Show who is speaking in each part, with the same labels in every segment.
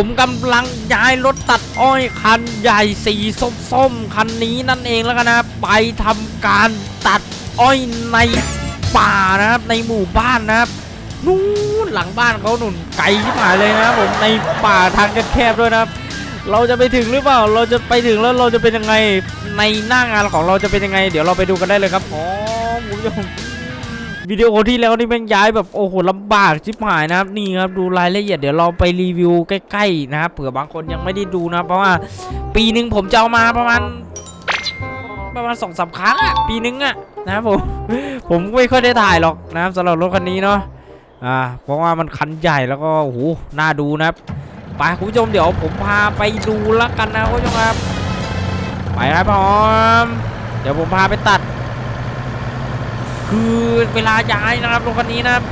Speaker 1: ผมกำลังย้ายรถตัดอ้อยคันใหญ่สีส้มๆคันนี้นั่นเองแล้วกันนะไปทำการตัดอ้อยในป่านะครับในหมู่บ้านนะครับนู่นหลังบ้านเขาหนุนไกลที่หายเลยนะครับผมในป่าทางแคบๆด้วยนะครับ เราจะไปถึงหรือเปล่า เราจะไปถึงแล้วเราจะเป็นยังไงในหน้างานของเราจะเป็นยังไง เดี๋ยวเราไปดูกันได้เลยครับอ๋อคุณผู้ชม วิดีโอที่แล้วนี่แม่งย้ายแบบโอ้โหลำบากชิบหายนะครับนี่ครับดูรายละเอียดเดี๋ยวเราไปรีวิวใกล้ๆนะครับเผื่อบางคนยังไม่ได้ดูนะเพราะว่าปีหนึ่งผมจะเอามาประมาณประมาณสองสามครั้งอะปีนึงอะนะครับผมผมไม่ค่อยได้ถ่ายหรอกนะครับสำหรับรถคันนี้เนาะอ่าเพราะว่ามันคันใหญ่แล้วก็โอ้โหน่าดูนะครับไปคุณผู้ชมเดี๋ยวผมพาไปดูแล้วกันนะคุณผู้ชมครับไปครับพร้อมเดี๋ยวผมพาไปตัด คือเวลาย้ายนะครับรถคันนี้นะครับ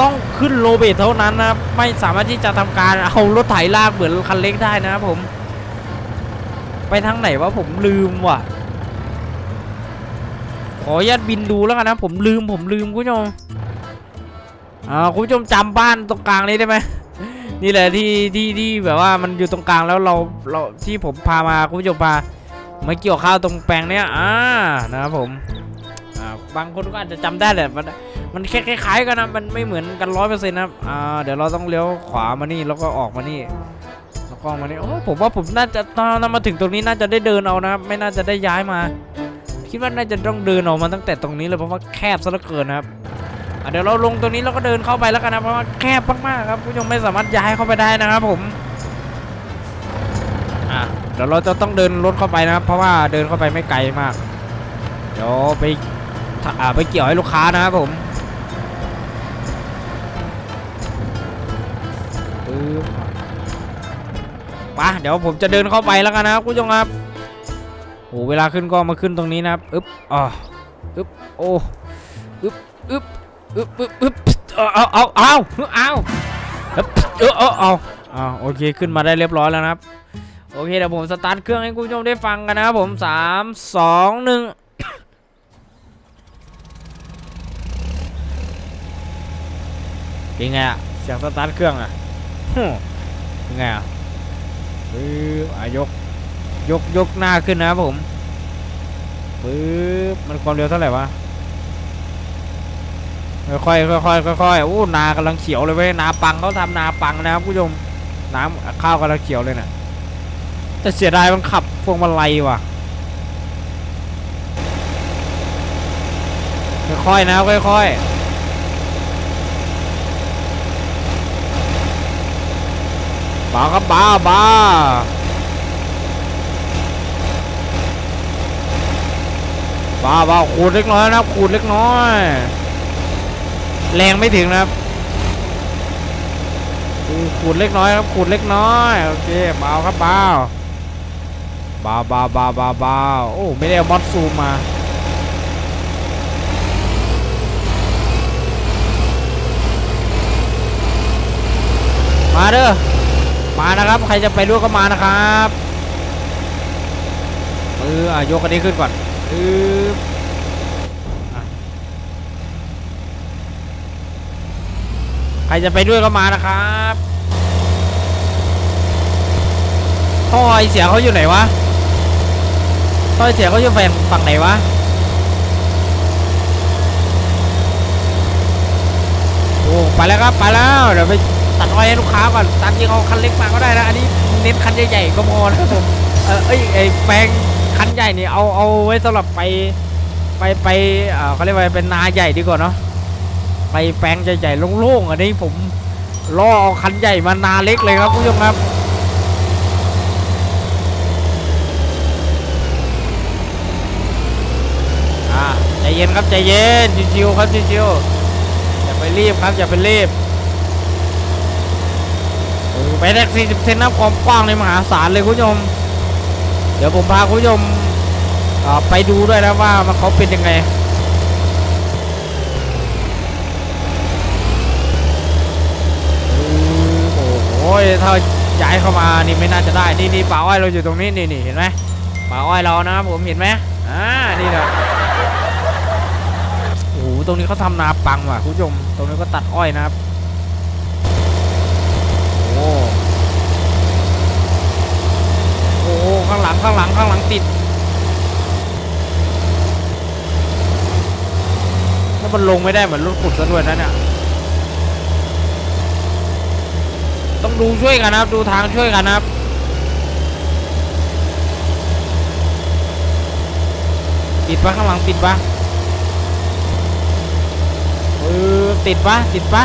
Speaker 1: ต้องขึ้นโลเบตเท่านั้นนะครับไม่สามารถที่จะทำการเอารถไถลากเหมือนคันเล็กได้นะครับผม ไปทางไหนวะผมลืมว่ะ ขออนุญาตบินดูแล้วกันนะผมลืมผมลืมคุณผู้ชมอ่าคุณผู้ชมจำบ้านตรงกลางนี้ได้ไหมนี่แหละที่ที่ที่แบบว่ามันอยู่ตรงกลางแล้วเราเราที่ผมพามาคุณผู้ชมพามาเกี่ยวข้าวตรงแปลงเนี้ยอ่านะครับผม บางคนก็อาจจะจำได้แหละมันมันแค่คล้ายๆกันนะมันไม่เหมือนกันร้อยเปอร์เซ็นต์นะครับอ่าเดี๋ยวเราต้องเลี้ยวขวามานี่แล้วก็ออกมานี่แล้วก็มานี่โอ้ผมว่าผมน่าจะตอนมาถึงตรงนี้น่าจะได้เดินเอานะครับไม่น่าจะได้ย้ายมา คิดว่าน่าจะต้องเดินออกมาตั้งแต่ตรงนี้เลยเพราะว่าแคบซะเหลือเกินนะครับเดี๋ยวเราลงตรงนี้แล้วก็เดินเข้าไปแล้วกันนะเพราะว่าแคบมากๆครับผู้ชมไม่สามารถย้ายเข้าไปได้นะครับผมอะเดี๋ยวเราจะต้องเดินรถเข้าไปนะครับเพราะว่าเดินเข้าไปไม่ไกลมาก เดี๋ยวไป ไปเกี่ยวให้ลูกค้านะครับผมปึ๊บไปเดี๋ยวผมจะเดินเข้าไปแล้วกันนะครับคุณผู้ชมครับโอ้เวลาขึ้นก็มาขึ้นตรงนี้นะครับอึ๊บอ่าอึ๊บโอ้อึ๊บอึ๊บอึ๊บอึ๊บอึ๊บเอาเอาเอาเอาเอาอึ๊บเออเอาเอาโอเคขึ้นมาได้เรียบร้อยแล้วนะครับ โอเคเดี๋ยวผมสตาร์ทเครื่องให้คุณผู้ชมได้ฟังกันนะครับผมสามสองหนึ่ง เป็นไงอะเสียงสตาร์ทเครื่องอะฮึ่มเป็นไงอะปึ๊บอะยก ยกยกหน้าขึ้นนะครับผมปึ๊บมันความเร็วเท่าไหร่วะค่อยๆค่อยๆค่อยๆโอ้นากำลังเขียวเลยเว้ยนาปังเขาทำนาปังนะครับผู้ชมน้ำข้าวกำลังเขียวเลยนะแต่เสียดายมันขับพวงมาลัยว่ะค่อยๆนะค่อยๆ บ้าครับบ้าบ้าบ้าบ้าขูดเล็กน้อยนะครับขูดเล็กน้อย แรงไม่ถึงนะครับขูดเล็กน้อยครับขูดเล็กน้อยโอเคเบาครับเบาเบาเบาเบาเบาเบาโอ้ไม่ได้มอสซูมมามาเด้อ มานะครับ ใครจะไปด้วยก็มานะครับเอออะยกอันนี้ขึ้นก่อนปึ๊บอะใครจะไปด้วยก็มานะครับท่อไอเสียเขาอยู่ไหนวะท่อไอเสียเขาอยู่ฝั่งฝั่งไหนวะโอ้ไปแล้วครับไปแล้วเดี๋ยวไป ตัดอ้อยให้ลูกค้าก่อนตามจริงเอาคันเล็กมาก็ได้นะ อันนี้เน้นคันใหญ่ๆก็พอนะครับผม เออเอ้ยไอแปลงคันใหญ่นี่เอาเอาไว้สำหรับไปไปไปเขาเรียกว่าเป็นนาใหญ่ดีกว่าเนาะ ไปแปลงใหญ่ๆโล่งๆอันนี้ผมล่อเอาคันใหญ่มานาเล็กเลยครับผู้ชมครับอ่าใจเย็นครับใจเย็นชิวๆครับชิวๆอย่าไปรีบครับอย่าไปรีบ ไปแท็กซี่สิบเซนนะความกว้างในมหาศาลเลยคุณผู้ชม เดี๋ยวผมพาคุณผู้ชมไปดูด้วยนะว่ามันเขาเป็นยังไงโอ้โหถ้าย้ายเข้ามานี่ไม่น่าจะได้ นี่นี่ป่าอ้อยเราอยู่ตรงนี้นี่นี่เห็นไหมป่าอ้อยเรานะครับผมเห็นไหมอ่านี่แหละโอ้โหตรงนี้เขาทำนาปังว่ะคุณผู้ชม ตรงนี้ก็ตัดอ้อยนะครับ โอ้ ข้างหลังข้างหลังข้างหลังติดแล้วมันลงไม่ได้เหมือนรถขุดซะด้วยนะเนี่ยต้องดูช่วยกันนะครับ ดูทางช่วยกันนะครับติดปะข้างหลังติดปะเออติดปะติดปะ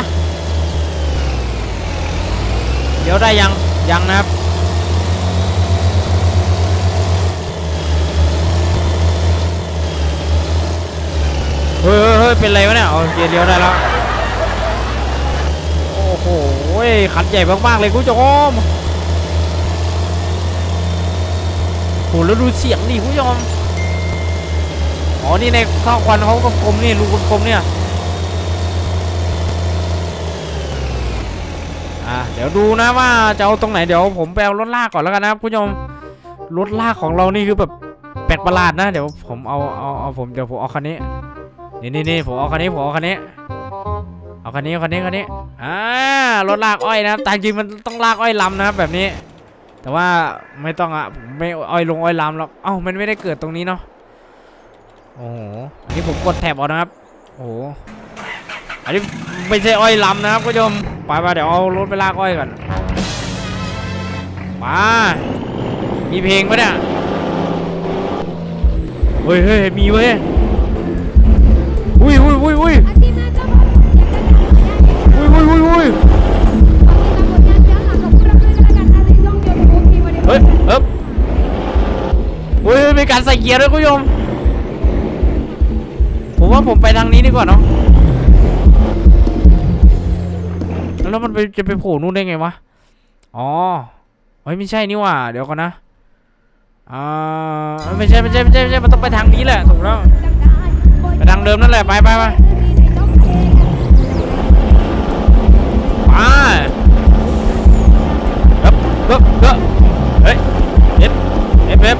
Speaker 1: เดี๋ยวได้ยังยังนะครับ เฮ้ ยเฮ้ยเป็นไรวะเนี่ยโอเคเลี้ยวได้แล้ว โอ้โหคันใหญ่มากๆเลยคุณผู้ชมโหแล้วดูเสียงดิคุณผู้ชมอ๋อ นี่ในข้าวควันเขากลมนี่รูกลมๆเนี่ยอะเดี๋ยวดูนะว่าจะเอาตรงไหนเดี๋ยวผมไปเอารถลากก่อนแล้วกันนะครับคุณผู้ชมรถลากของเรานี่คือแบบแปลกประหลาดนะ เดี๋ยวผมเอาเอาเอาผมเดี๋ยวผมเอาคันนี้ นี่นี่นี่ผมเอาคันนี้ผมเอาคันนี้ เอาคันนี้คันนี้คันนี้ อ่ารถลากอ้อยนะครับแต่จริงมันต้องลากอ้อยลำนะครับแบบนี้ แต่ว่าไม่ต้องอะผมไม่อ้อยลงอ้อยลำหรอก เอ้ามันไม่ได้เกิดตรงนี้เนาะ โอ้โห อันนี้ผมกดแท็บเอานะครับ โอ้โห อันนี้ไม่ใช่อ้อยลำนะครับคุณผู้ชม ไปไปเดี๋ยวเอารถไปลากอ้อยก่อน มา มีเพลงปะเนี่ย เฮ้ยเฮ้ยมีเว้ย อุ้ยอุ้ยอุ้ยอุ้ย
Speaker 2: Así me acabo de
Speaker 1: อุ้ยอุ้ยอุ้ยอุ้ยเฮ้ยเอ๊บเฮ้ยมีการใส่เกียร์ด้วยคุณผู้ชมผมว่าผมไปทางนี้ดีกว่าเนาะแล้วมันไปจะไปโผล่นู่นได้ไงวะ อ๋อ เฮ้ยไม่ใช่นี่หว่า เดี๋ยวก่อนนะ อ่า ไม่ใช่ไม่ใช่ไม่ใช่ไม่ใช่ มันต้องไปทางนี้แหละ ถูกแล้ว ไปทางเดิมนั่นแหละไปไปไปไปเอ๊บเอ๊บเอ๊บเฮ้ยเอ๊เอ๊เอ๊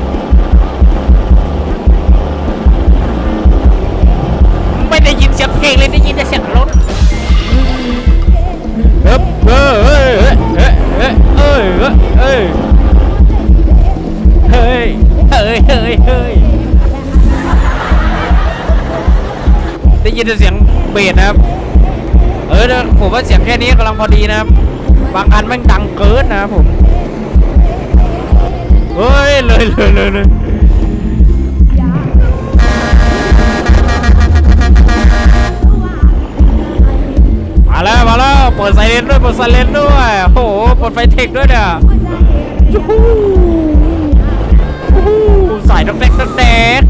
Speaker 1: ไม่ได้ยินเสียงเพลงเลยได้ยินแต่เสียงรถเฮ้ยเฮ้ยเอ๊เเอ๊เเฮ้ยเฮ้ยเฮ้ยเฮ้ย ยินแต่เสียงเบสนะครับ เออเดี๋ยวผมว่าเสียงแค่นี้กำลังพอดีนะครับ บางอันแม่งดังเกินนะครับผมเฮ้ยเลยเลยเลยเลยมาแล้วมาแล้วเปิดไซเรนด้วยเปิดไซเรนด้วยโอ้โหเปิดไฟเทคด้วยเนี่ยยูฮูยูฮูใส่ดอกแดกดอกแดก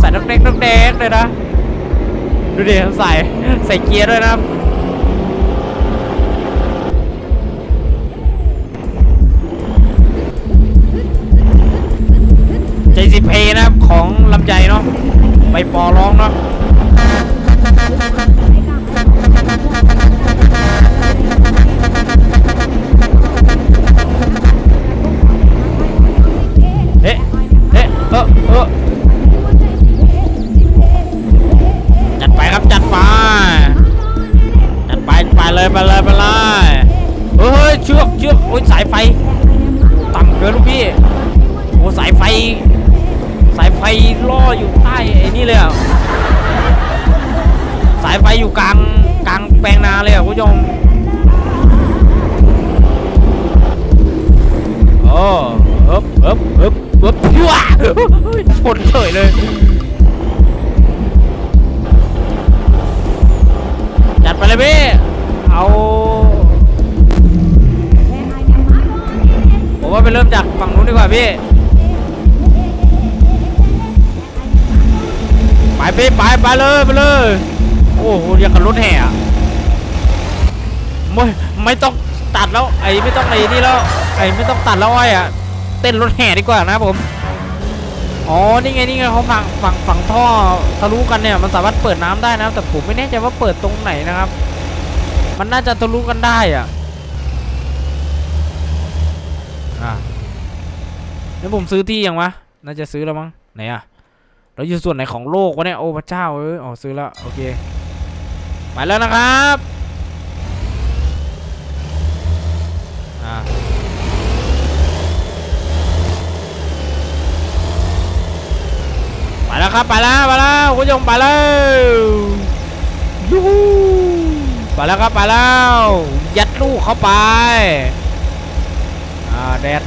Speaker 1: ใส่ดอกแดกดอกแดกเลยนะ ดูดิใส่ใส่เกียร์ด้วยนะครับใจสิเพนะครับของลำใจเนาะไปปอร้องเนาะเอ๊ะเอ๊ะเออเออ เลยไปเลยไปเลยเฮ้ยเชือกเชือกโอ้ยสายไฟ ต่ำเกินลูกพี่โอ้สายไฟ สายไฟล่ออยู่ใต้ไอ้นี่เลยอะสายไฟอยู่กลางกลางแปลงนาเลยอะคุณผู้ชมโอ้เอ๊บเอ๊บเอ๊บเอ๊บยั่วชนเฉยเลยจัดไปเลยพี่ เอาผมว่าไปเริ่มจากฝั่งนู้นดีกว่าพี่ ไปพี่ไปไปเลยไปเลย โอ้โหอย่างกับรถแห่อะไม่ไม่ต้องตัดแล้วไอ้ไม่ต้องไอ้นี่แล้วไอ้ไม่ต้องตัดแล้วไอ้อะเต้นรถแห่ดีกว่านะผมอ๋อ นี่ไง นี่ไงเขาฝั่งฝั่งฝั่งท่อทะลุกันเนี่ย มันสามารถเปิดน้ำได้นะครับแต่ผมไม่แน่ใจว่าเปิดตรงไหนนะครับ มันน่าจะทะลุกันได้อะอะแล้วผมซื้อที่ยังวะ น่าจะซื้อแล้วมั้ง ไหนอะ เราอยู่ส่วนไหนของโลกวะเนี่ย โอ้พระเจ้าเอออ๋อซื้อแล้ว โอเค ไปแล้วนะครับอ่าไปแล้วครับ ไปแล้ว ไปแล้วคุณผู้ชมไปแล้วยูฮู ไปแล้วครับไปแล้ว ยัดลูกเข้าไป อ่าแดด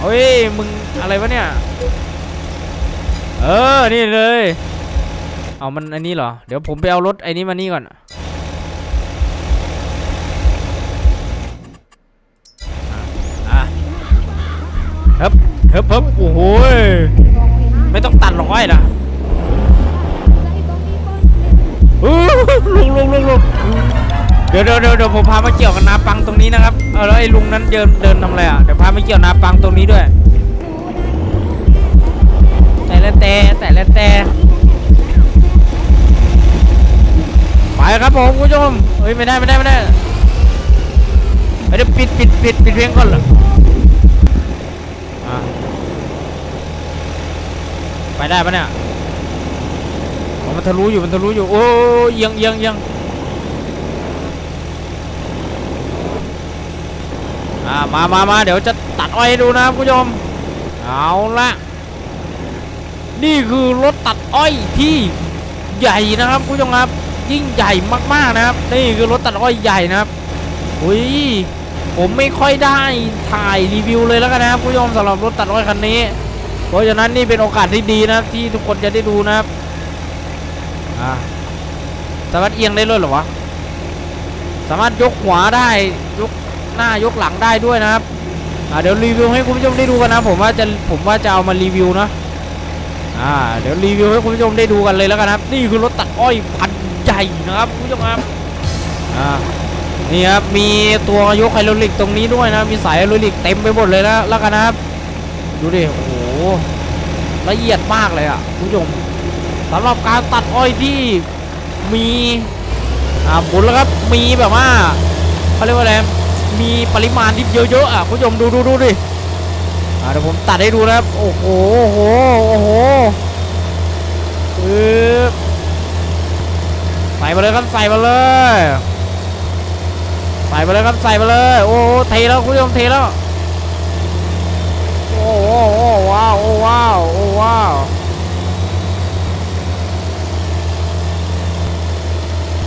Speaker 1: เฮ้ยมึงอะไรวะเนี่ย เออ นี่เลย เอามันอันนี้เหรอ เดี๋ยวผมไปเอารถไอ้นี้มานี่ก่อน อะเฮ้บเฮ้บเฮ้บโอ้โหยไม่ต้องตัดหรอกไอ้นะอู้ลุงลุงลุงลุง เดี๋ยวเดี๋ยวเดี๋ยวผมพามาเกี่ยวกับนาปังตรงนี้นะครับเออแล้วไอ้ลุงนั้นเดินเดินทำอะไรอะเดี๋ยวพามาเกี่ยวนาปังตรงนี้ด้วย แต่ละแต่แต่ละแต่ไปครับผมคุณผู้ชมเฮ้ยไม่ได้ไม่ได้ไม่ได้เฮ้ยเดี๋ยวปิดปิดปิดปิดเพลงก่อนเหรอไปได้ปะเนี่ยมันทะลุอยู่มันทะลุอยู่โอ้ยยังยังยัง อ่ามามามาเดี๋ยวจะตัดอ้อยให้ดูนะคุณผู้ชม เอาละนี่คือรถตัดอ้อยที่ใหญ่นะครับคุณผู้ชมครับ ยิ่งใหญ่มากๆนะครับ นี่คือรถตัดอ้อยใหญ่นะครับอุ้ยผมไม่ค่อยได้ถ่ายรีวิวเลยแล้วกันนะครับคุณผู้ชมสำหรับรถตัดอ้อยคันนี้ เพราะฉะนั้นนี่เป็นโอกาสที่ดีนะครับที่ทุกคนจะได้ดูนะครับอ่าสามารถเอียงได้เลยเหรอวะสามารถยกหัวได้ยก หน้ายกหลังได้ด้วยนะครับเดี๋ยวรีวิวให้คุณผู้ชมได้ดูกันนะผมว่าจะผมว่าจะเอามารีวิวนะอ่าเดี๋ยวรีวิวให้คุณผู้ชมได้ดูกันเลยแล้วกันครับ นี่คือรถตัดอ้อยพันใหญ่นะครับคุณผู้ชมครับอ่านี่ครับมีตัวยกไฮดรลิกตรงนี้ด้วยนะมีสายไฮดรลิกเต็มไปหมดเลยนะแล้วกันนะครับ ดูดิโอ้โหละเอียดมากเลยอะคุณผู้ชมสำหรับการตัดอ้อยที่มีอ่าบุญแล้วครับมีแบบว่าเขาเรียกว่าอะไร มีปริมาณที่เยอะๆอะคุณผู้ชมดูดูดูดิอ่าเดี๋ยวผมตัดให้ดูนะครับ โอ้โหโอ้โหโอ้โหเออใส่มาเลยครับใส่มาเลยใส่มาเลยครับใส่มาเลย โอ้โหเทแล้วคุณผู้ชมเทแล้วโอ้โหโอ้ว้าวโอ้ว้าวโอ้ว้าว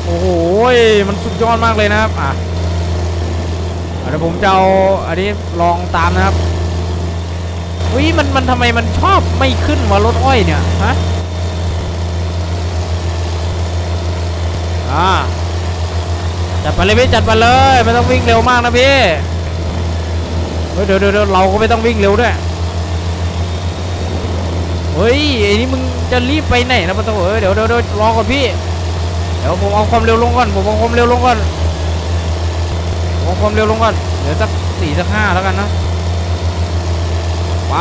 Speaker 1: โอ้โหมันสุดยอดมากเลยนะครับอะ เดี๋ยวผมจะเอาอันนี้ลองตามนะครับวิมันมันทำไมมันชอบไม่ขึ้นมารถอ้อยเนี่ยฮะอ่าจัดไปเลยพี่จัดไปเลยไม่ต้องวิ่งเร็วมากนะพี่เฮ้ยเดี๋ยวเดี๋ยวเดี๋ยวเราก็ไม่ต้องวิ่งเร็วด้วยเฮ้ยไอ้นี่มึงจะรีบไปไหนนะปะโถเอ้ยเดี๋ยวเดี๋ยวเดี๋ยวรอก่อนพี่เดี๋ยวผมเอาความเร็วลงก่อนผมเอาความเร็วลงก่อน ผมเอาความเร็วลงก่อนเดี๋ยวสักสี่สักห้าแล้วกันนะไป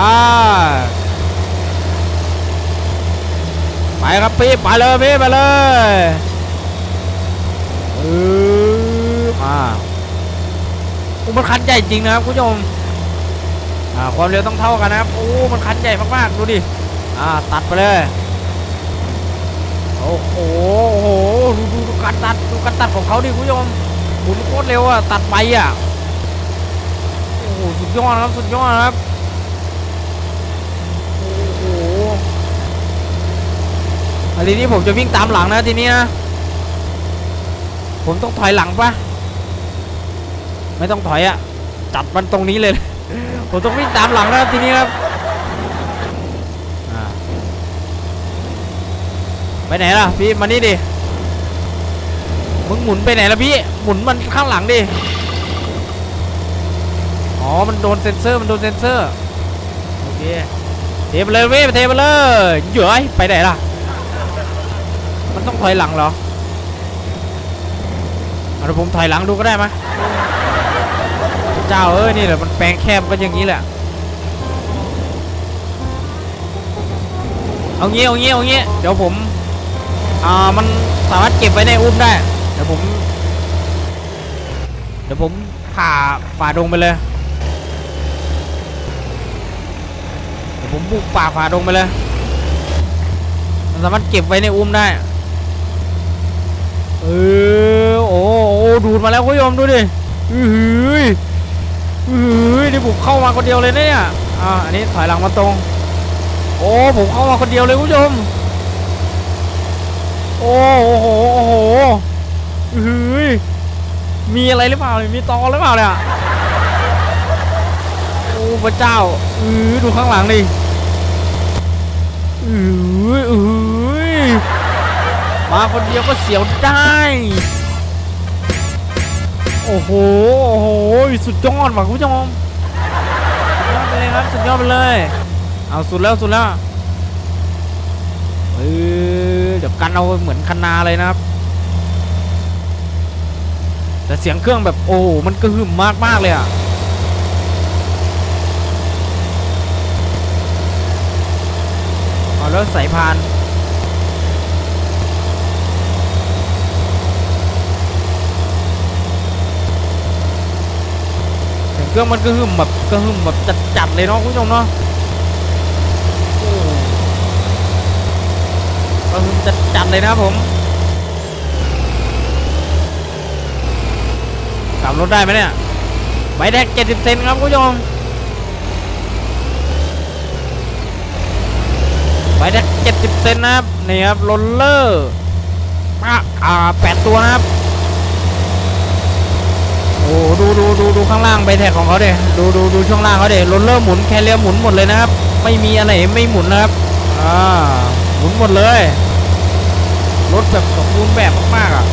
Speaker 1: ไปครับพี่ไปเลยพี่ไปเลยเออมาโอ้มันคันใหญ่จริงนะครับคุณผู้ชมอ่าความเร็วต้องเท่ากันนะครับโอ้ มันคันใหญ่มากๆดูดิอ่าตัดไปเลยโอ้โหโอ้โหดูดูดูการตัดดูการตัดของเขาดิคุณผู้ชม มุนโคตรเร็วอะตัดไปอะโอ้โหสุดยอดครับสุดยอดครับโอ้โหอันนี้ผมจะวิ่งตามหลังนะทีนี้นะผมต้องถอยหลังปะไม่ต้องถอยอะจับมันตรงนี้เลย ผมต้องวิ่งตามหลังนะทีนี้ครับไปไหนล่ะพี่มานี่ดิ มึงหมุนไปไหนล่ะพี่ หมุนมันข้างหลังดิ อ๋อ มันโดนเซนเซอร์ มันโดนเซนเซอร์ โอเค เทไปเลยเว้ยเทไปเลยเหยื่อไปไหนล่ะ มันต้องถอยหลังเหรอเอาผมถอยหลังดูก็ได้ไหมเจ้าเอ้ยนี่แหละมันแปลงแคบก็อย่างนี้แหละ เอางี้เอางี้เอางี้เดี๋ยวผมอ่ามันสามารถเก็บไว้ในอุ้มได้ ดี๋ยวผม เดี๋ยวผมผ่าฝ่าดงไปเลย เดี๋ยวผมบุกป่าฝ่าดงไปเลย มันสามารถเก็บไว้ในอุ้มได้ เออ โอ้โอ้ดูดมาแล้วคุณผู้ชมดูดิอือหืออือหือนี่ผมเข้ามาคนเดียวเลยนะเนี่ย อ่า อันนี้ถอยหลังมาตรง โอ้ผมเข้ามาคนเดียวเลยคุณผู้ชม โอ้โห โอ้โห เฮ้ยมีอะไรหรือเปล่ามีตอหรือเปล่าเนี่ยโอ้พระเจ้าเออดูข้างหลังดิเอ้ยเอ้ยมาคนเดียวก็เสียวได้ โอ้โหโอ้โหสุดยอดว่ะคุณผู้ชมสุดยอดไปเลยครับสุดยอดไปเลย เอาสุดแล้วสุดแล้วเออเดี๋ยวกันเอาเหมือนคันนาเลยนะครับ แต่เสียงเครื่องแบบโอ้โหมันกระหึ่มมากมากเลยอะเอาแล้วสายพานเสียงเครื่องมันกระหึ่มแบบกระหึ่มแบบจัดๆเลยเนาะคุณผู้ชมเนาะกระหึ่มจัดๆเลยนะผม กลับรถได้ไหมเนี่ยใบแดก70 เซนครับคุณผู้ชมใบแดก70 เซนนะครับนี่ครับโรลเลอร์อะอ่าแปดตัวนะครับโอ้ดูดูดูดูข้างล่างใบแท็กของเขาเด้ดูดูดูช่วงล่างเขาเด้รถเริ่มหมุนแคเรียหมุนหมดเลยนะครับ ไม่มีอะไรไม่หมุนนะครับอ่าหมุนหมดเลยรถแบบสมบูรณ์แบบมากๆอะ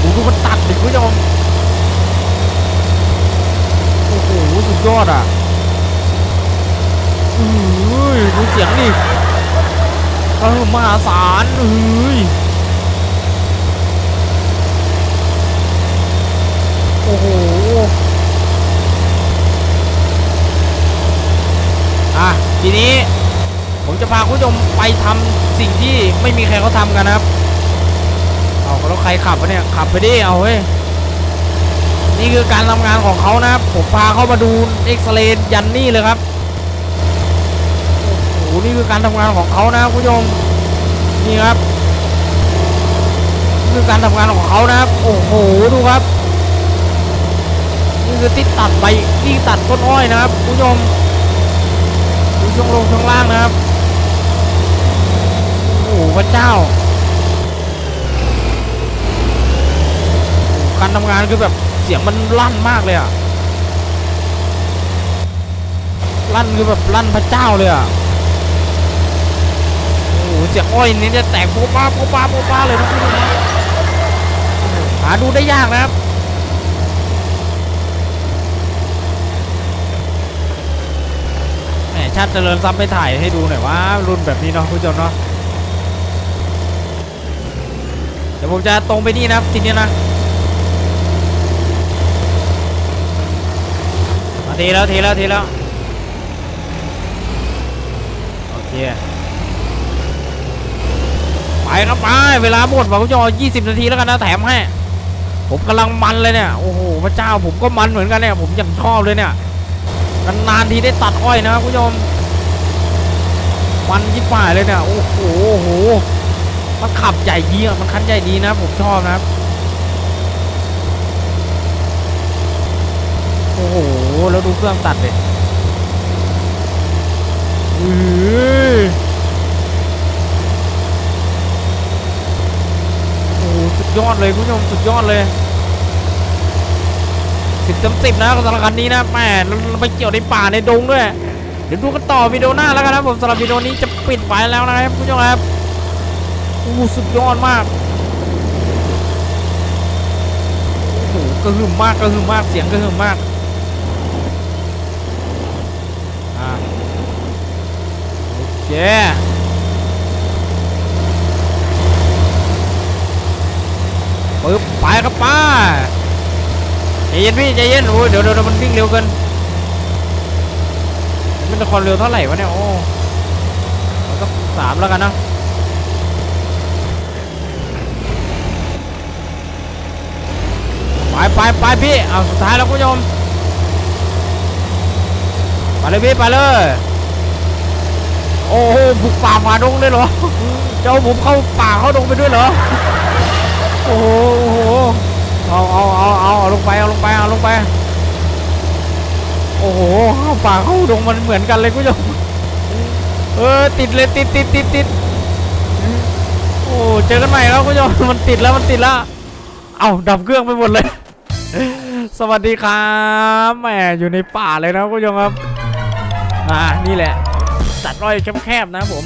Speaker 1: ดูดูมันตัดดิคุณผู้ชมโอ้โห สุดยอดอะอือดูเสียงดิเออมหาศาลเอ้ยโอ้โหอะทีนี้ผมจะพาคุณผู้ชมไปทำสิ่งที่ไม่มีใครเขาทำกันนะครับ เอาแล้วใครขับวะเนี่ย ขับไปดิ เอาเฮ้ย นี่คือการทำงานของเขานะครับ ผมพาเข้ามาดูเอ็กซเรย์ยันนี่เลยครับโอ้โหนี่คือการทำงานของเขานะครับคุณผู้ชมนี่ครับนี่คือการทำงานของเขานะครับ โอ้โหดูครับนี่คือที่ตัดใบที่ตัดต้นอ้อยนะครับคุณผู้ชมดูช่วงลงช่วงล่างนะครับโอ้โหพระเจ้าการทำงานคือแบบ สียงมันลั่นมากเลยอะลั่นคือแบบลั่นพระเจ้าเลยอะโอ้โหเสียงอ้อยนี่จะแตกโป๊ป้าโป๊ป้าโป๊ป้าเลยนะคุณผู้ชมนะหาดูได้ยากนะครับแหมชาติเจริญทรัพย์ไปถ่ายให้ดูหน่อยว่ารุ่นแบบนี้เนาะคุณผู้ชมเนาะเดี๋ยวผมจะตรงไปนี่นะครับทีนี้นะมา ทีแล้วทีแล้วทีแล้ว โอเค ไปครับไป เวลาหมดว่ะคุณผู้ชม20 นาทีแล้วกันนะแถมให้ ผมกำลังมันเลยเนี่ย โอ้โห พระเจ้าผมก็มันเหมือนกันเนี่ย ผมยังชอบเลยเนี่ย นานๆทีได้ตัดอ้อยนะคุณผู้ชมมันยิบป่ายเลยเนี่ย โอ้โหโอ้โห มันขับใหญ่ดีอะ มันคันใหญ่ดีนะ ผมชอบนะครับ โอ้โห แล้วดูเครื่องตัดเลยอือโอ้โหสุดยอดเลยคุณผู้ชมสุดยอดเลยสิบเต็มสิบนะสำหรับคันนี้นะแหม่เราไปเกี่ยวในป่าในดงด้วย เดี๋ยวดูกันต่อวิดีโอหน้าแล้วกันนะผมสำหรับวิดีโอนี้จะปิดไปแล้วนะครับคุณผู้ชมครับโอ้สุดยอดมากโอ้โหกระหึ่มมากกระหึ่มมากเสียงกระหึ่มมากอ่าโอ เคปึ๊บไปครับป้าใจเย็นพี่ใจเย็นโอ้ยเดี๋ยวเดี๋ยวมันวิ่งเร็วเกินมันจะความเร็วเท่าไหร่วะเนี่ยโอ้มันก็สามแล้วกันนะไปไปไปพี่เอาสุดท้ายแล้วคุณผู้ชมไปเลยพี่ไปเลย โอ้โหบุกป่าฝ่าดงเลยเหรอจะเอาผมเข้าป่าเข้าดงไปด้วยเหรอโอ้โหเอาเอาเอาเอาลงไปเอาลงไปเอาลงไป โอ้โหเขาป่าเข้าดงมันเหมือนกันเลยคุณผู้ชมเออติดเลยติดติดติดติดโอ้เจอกันใหม่แล้วคุณผู้ชมมันติดแล้วมันติดแล้วเอาดับเครื่องไปหมดเลยสวัสดีครับแหมอยู่ในป่าเลยนะคุณผู้ชมครับอ่านี่แหละ ตัดอ้อยแคบๆนะผม